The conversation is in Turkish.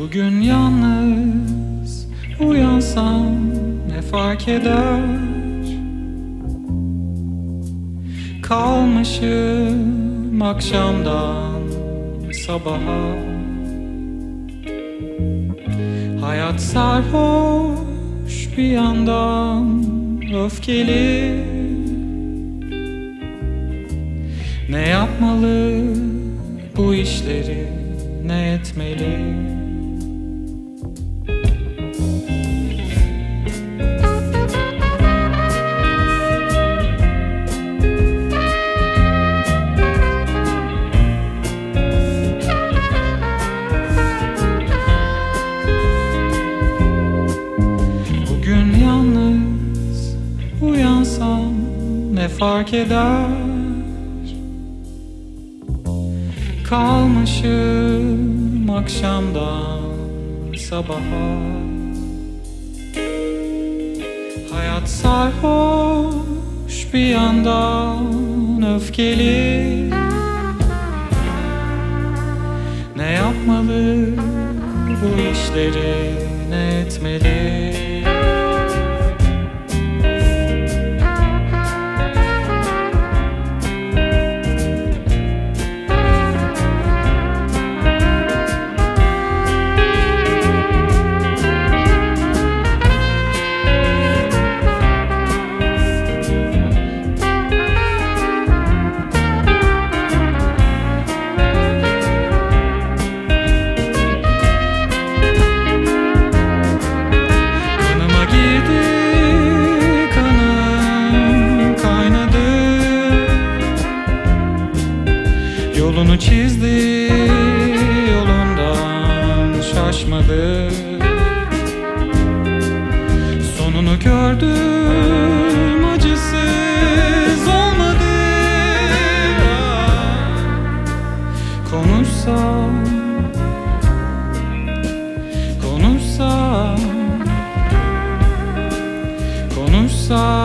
Bugün yalnız uyansam ne fark eder? Kalmışım akşamdan sabaha. Hayat sarhoş bir yandan öfkeli. Ne yapmalı bu işleri ne etmeli Bugün yalnız uyansam ne fark eder? Kalmışım akşamdan sabaha. Hayat sarhoş bir yandan öfkeli. Ne yapmalı bu işleri ne etmeli Yolunu çizdi yolundan şaşmadı. Sonunu gördüm acısız olmadı. Konuşsam Konuşsam Konuşsam